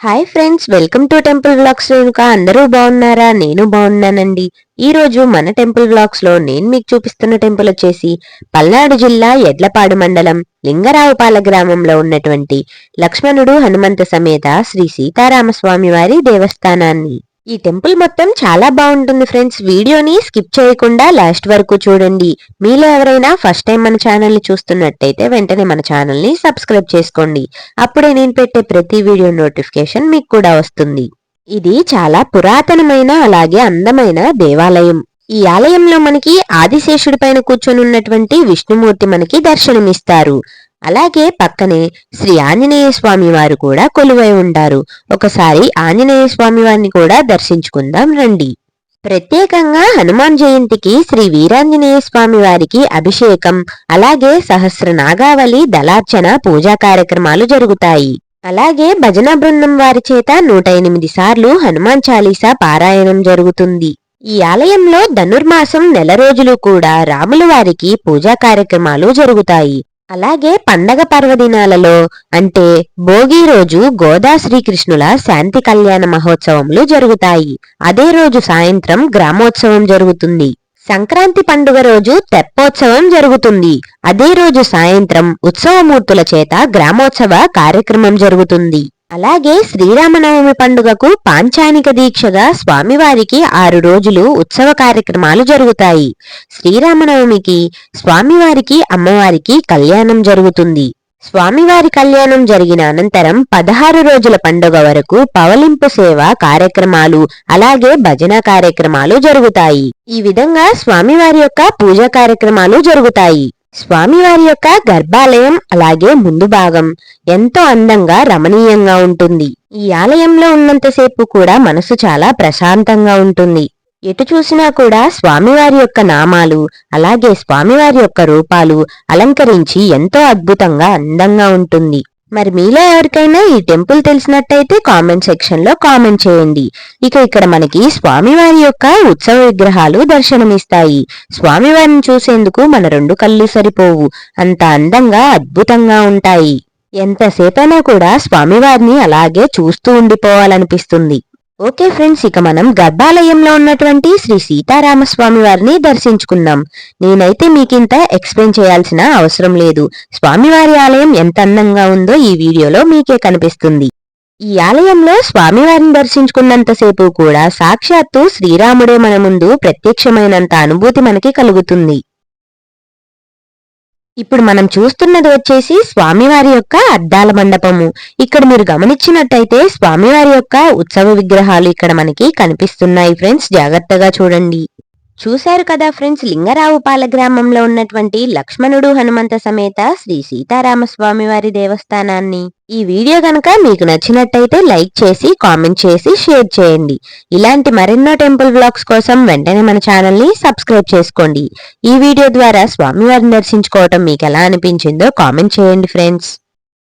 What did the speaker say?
Hi friends welcome to temple blogs Renuka. అందరూ బాగున్నారా? నేను బాగున్నానండి. ఈ రోజు మన టెంపుల్ వ్లాగ్స్లో నేను మీకు చూపిస్తున్న టెంపుల్ వచ్చేసి పల్నాడు జిల్లా ఎడ్లపాడు మండలం లింగరావుపాల గ్రామంలో ఉన్నటువంటి లక్ష్మణుడు హనుమంత సమేత శ్రీ సీతారామస్వామి వారి దేవస్థానాన్ని. ఈ టెంపుల్ మొత్తం చాలా బాగుంటుంది ఫ్రెండ్స్. వీడియోని స్కిప్ చేయకుండా లాస్ట్ వరకు చూడండి. మీలో ఎవరైనా ఫస్ట్ టైం మన ఛానల్ని చూస్తున్నట్టయితే వెంటనే మన ఛానల్ని సబ్స్క్రైబ్ చేసుకోండి. అప్పుడే నేను పెట్టే ప్రతి వీడియో నోటిఫికేషన్ మీకు కూడా వస్తుంది. ఇది చాలా పురాతనమైన అలాగే అందమైన దేవాలయం. ఈ ఆలయంలో మనకి ఆదిశేషుడి పైన కూర్చొని ఉన్నటువంటి విష్ణుమూర్తి మనకి దర్శనమిస్తారు. అలాగే పక్కనే శ్రీ ఆంజనేయ స్వామి వారు కూడా కొలువై ఉంటారు. ఒకసారి ఆంజనేయ స్వామి వారిని కూడా దర్శించుకుందాం రండి. ప్రత్యేకంగా హనుమాన్ జయంతికి శ్రీ వీరాంజనేయ స్వామి వారికి అభిషేకం అలాగే సహస్ర నాగావళి దళార్చన పూజా కార్యక్రమాలు జరుగుతాయి. అలాగే భజన బృందం వారి చేత నూట ఎనిమిది సార్లు హనుమాన్ చాలీసా పారాయణం జరుగుతుంది. ఈ ఆలయంలో ధనుర్మాసం నెల రోజులు కూడా రాముల వారికి పూజా కార్యక్రమాలు జరుగుతాయి. అలాగే పండగ పర్వదినాలలో అంటే భోగి రోజు గోదా శ్రీకృష్ణుల శాంతి కళ్యాణ మహోత్సవములు జరుగుతాయి. అదే రోజు సాయంత్రం గ్రామోత్సవం జరుగుతుంది. సంక్రాంతి పండుగ రోజు తెప్పోత్సవం జరుగుతుంది. అదే రోజు సాయంత్రం ఉత్సవమూర్తుల చేత గ్రామోత్సవ కార్యక్రమం జరుగుతుంది. అలాగే శ్రీరామనవమి పండుగకు పాంచానిక దీక్షగా స్వామివారికి ఆరు రోజులు ఉత్సవ కార్యక్రమాలు జరుగుతాయి. శ్రీరామనవమికి స్వామివారికి అమ్మవారికి కళ్యాణం జరుగుతుంది. స్వామివారి కళ్యాణం జరిగిన అనంతరం పదహారు రోజుల పండుగ వరకు పవలింపు సేవ కార్యక్రమాలు అలాగే భజన కార్యక్రమాలు జరుగుతాయి. ఈ విధంగా స్వామివారి యొక్క పూజా కార్యక్రమాలు జరుగుతాయి. స్వామివారి యొక్క గర్భాలయం అలాగే ముందు భాగం ఎంతో అందంగా రమణీయంగా ఉంటుంది. ఈ ఆలయంలో ఉన్నంతసేపు కూడా మనసు చాలా ప్రశాంతంగా ఉంటుంది. ఎటు చూసినా కూడా స్వామివారి యొక్క నామాలు అలాగే స్వామివారి యొక్క రూపాలు అలంకరించి ఎంతో అద్భుతంగా అందంగా ఉంటుంది. మరి మీలో ఎవరికైనా ఈ టెంపుల్ తెలిసినట్టయితే కామెంట్ సెక్షన్లో కామెంట్ చేయండి. ఇక ఇక్కడ మనకి స్వామివారి యొక్క ఉత్సవ విగ్రహాలు దర్శనమిస్తాయి. స్వామివారిని చూసేందుకు మన రెండు కళ్ళు సరిపోవు. అంత అందంగా అద్భుతంగా ఉంటాయి. ఎంతసేపైనా కూడా స్వామివారిని అలాగే చూస్తూ ఉండిపోవాలనిపిస్తుంది. ఓకే ఫ్రెండ్స్ ఇక మనం గర్భాలయంలో ఉన్నటువంటి శ్రీ సీతారామస్వామి వారిని దర్శించుకుందాం. నేనైతే మీకింత ఎక్స్ప్లెయిన్ చేయాల్సిన అవసరం లేదు. స్వామివారి ఆలయం ఎంత అందంగా ఉందో ఈ వీడియోలో మీకే కనిపిస్తుంది. ఈ ఆలయంలో స్వామివారిని దర్శించుకున్నంతసేపు కూడా సాక్షాత్తు శ్రీరాముడే మన ముందు ప్రత్యక్షమైనంత అనుభూతి మనకి కలుగుతుంది. ఇప్పుడు మనం చూస్తున్నది వచ్చేసి స్వామివారి యొక్క అద్దాల మండపము. ఇక్కడ మీరు గమనించినట్టయితే స్వామివారి యొక్క ఉత్సవ విగ్రహాలు ఇక్కడ మనకి కనిపిస్తున్నాయి ఫ్రెండ్స్. జాగ్రత్తగా చూడండి. చూశారు కదా ఫ్రెండ్స్ లింగరావుపాల గ్రామంలో ఉన్నటువంటి లక్ష్మణుడు హనుమంత సమేత శ్రీ సీతారామస్వామి వారి దేవస్థానాన్ని. ఈ వీడియో కనుక మీకు నచ్చినట్టయితే లైక్ చేసి కామెంట్ చేసి షేర్ చేయండి. ఇలాంటి మరెన్నో టెంపుల్ బ్లాగ్స్ కోసం వెంటనే మన ఛానల్ని సబ్స్క్రైబ్ చేసుకోండి. ఈ వీడియో ద్వారా స్వామివారిని దర్శించుకోవటం మీకు ఎలా అనిపించిందో కామెంట్ చేయండి ఫ్రెండ్స్.